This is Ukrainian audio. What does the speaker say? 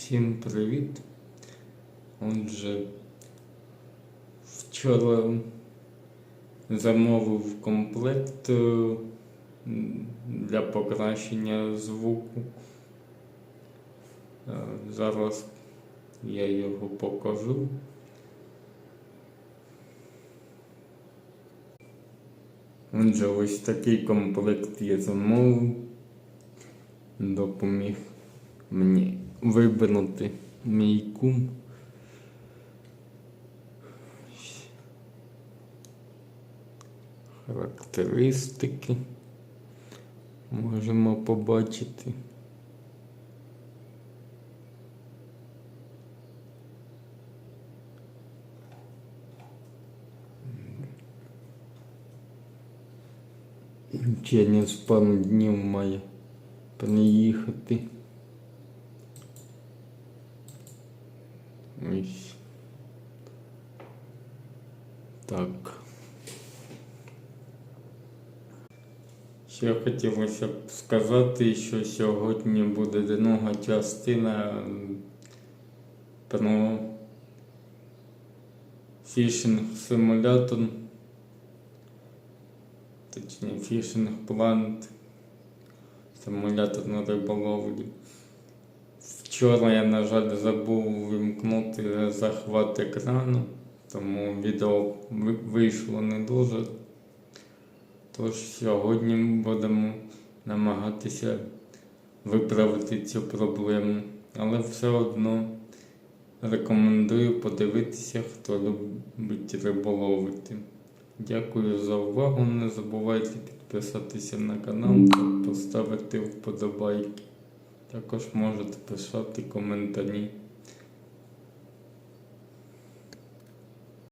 Всім привіт. Отже, вчора замовив комплект е, для покращення звуку. Е, Зараз я його покажу. Отже, ось такий комплект я замовив. Допоміг мені вибрати мій кум. Характеристики можемо побачити. Через пару днів має приїхати. Ось. Так. Ще хотілося б сказати, що сьогодні буде друга частина про фішинг симулятор. Точніше, фішинг плант. Симулятор на риболовлі. Вчора я, на жаль, забув вимкнути захват екрану, тому відео вийшло не дуже. Тож сьогодні будемо намагатися виправити цю проблему. Але все одно рекомендую подивитися, хто любить риболовити. Дякую за увагу. Не забувайте підписатися на канал та поставити вподобайки. Також можете писати коментарі.